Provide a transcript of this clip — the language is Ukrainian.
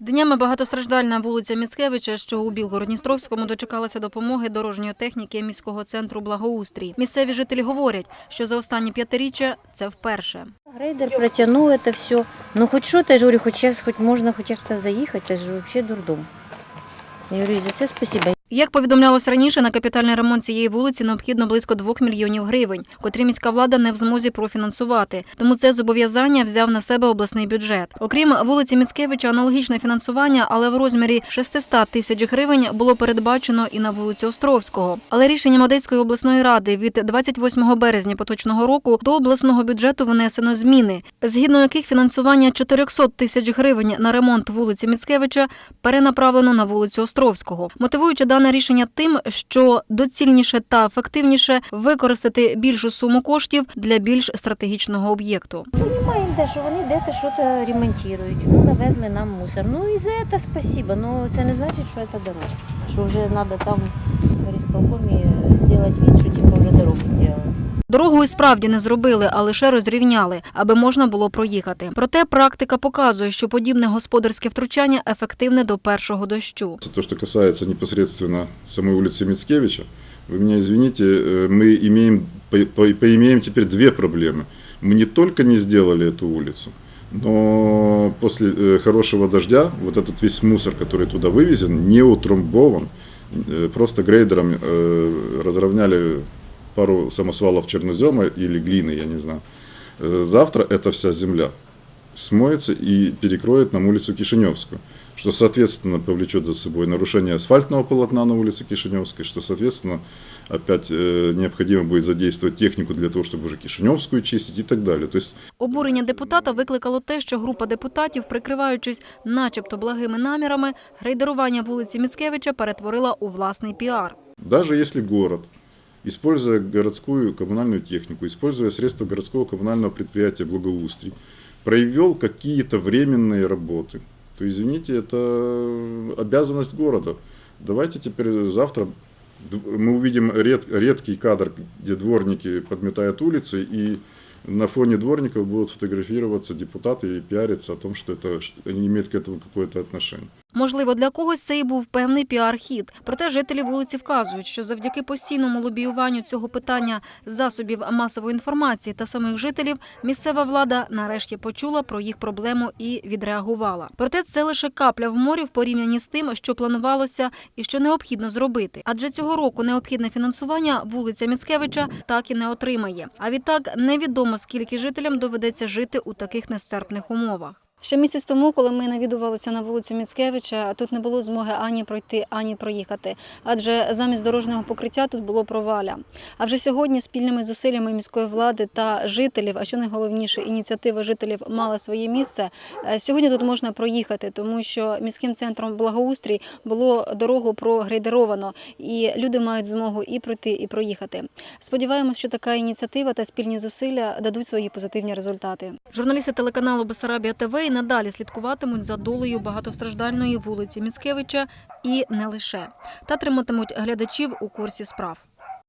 Днями багатостраждальна вулиця Міцкевича, що у Білгородністровському, дочекалася допомоги дорожньої техніки міського центру благоустрій. Місцеві жителі говорять, що за останні п'ятиріччя це вперше. Грейдер протягнув це все. Ну хоч що та же говорю, хоч час, хоч можна, хоч як-то заїхати, це ж взагалі дурдом. Я говорю, за це спасибо. Як повідомлялось раніше, на капітальний ремонт цієї вулиці необхідно близько 2 мільйонів гривень, котрі міська влада не в змозі профінансувати. Тому це зобов'язання взяв на себе обласний бюджет. Окрім вулиці Міцкевича, аналогічне фінансування, але в розмірі 600 тисяч гривень було передбачено і на вулицю Островського. Але рішенням Одеської обласної ради від 28 березня поточного року до обласного бюджету внесено зміни, згідно яких фінансування 400 тисяч гривень на ремонт вулиці Міцкевича перенаправлено на вулицю Островського, мотивуючи дане рішення тим, що доцільніше та ефективніше використати більшу суму коштів для більш стратегічного об'єкту. Понімаємо те, що вони де-то щось ремонтують. Ну, навезли нам мусор. Ну і за це спасіба. Ну це не значить, що це дорога. Що вже треба там в горисполкомі зробити від, що типу вже дорогу зробили. Дорогу і справді не зробили, а лише розрівняли, аби можна було проїхати. Проте практика показує, що подібне господарське втручання ефективне до першого дощу. То, что касается непосредственно самой улицы Мицкевича, вы меня извините, э, мы имеем, по- по- поимеем теперь две проблемы. Мы не только не сделали эту улицу, но после э, хорошего дождя вот этот весь мусор, который туда вывезен, не утрамбован, э, просто грейдером э, разровняли пару самосвалов чернозема или глины, я не знаю. Э, Завтра эта вся земля смоется и перекроет нам улицу Кишиневскую, что, соответственно, повлечет за собой нарушение асфальтного полотна на улице Кишиневской, что, соответственно, опять э, необходимо будет задействовать технику для того, чтобы уже Кишиневскую чистить и так далее. То есть Обурення депутата викликало те, що група депутатів, прикриваючись начебто благими намірами, грейдерування вулиці Міцкевича перетворила у власний піар. даже если город, используя городскую коммунальную технику, используя средства городского коммунального предприятия благоустрий, провел какие-то временные работы, то, извините, это обязанность города. Давайте теперь завтра мы увидим ред- редкий кадр, где дворники подметают улицы, и на фоне дворников будут фотографироваться депутаты и пиариться о том, что это, они имеют к этому какое-то отношение. Можливо, для когось це і був певний піар-хід. Проте жителі вулиці вказують, що завдяки постійному лобіюванню цього питання засобів масової інформації та самих жителів місцева влада нарешті почула про їх проблему і відреагувала. Проте це лише капля в морі в порівнянні з тим, що планувалося і що необхідно зробити. Адже цього року необхідне фінансування вулиця Міцкевича так і не отримає. А відтак невідомо скільки жителям доведеться жити у таких нестерпних умовах. Ще місяць тому, коли ми навідувалися на вулицю Міцкевича, тут не було змоги ані пройти, ані проїхати, адже замість дорожнього покриття тут було проваля. А вже сьогодні спільними зусиллями міської влади та жителів, а що найголовніше, ініціатива жителів мала своє місце. е, Сьогодні тут можна проїхати, тому що міським центром благоустрій було дорогу прогрейдеровано, і люди мають змогу і пройти, і проїхати. Сподіваємось, що така ініціатива та спільні зусилля дадуть свої позитивні результати. Журналісти телеканалу Бесарабія ТВ надалі слідкуватимуть за долею багатостраждальної вулиці Міцкевича і не лише та триматимуть глядачів у курсі справ.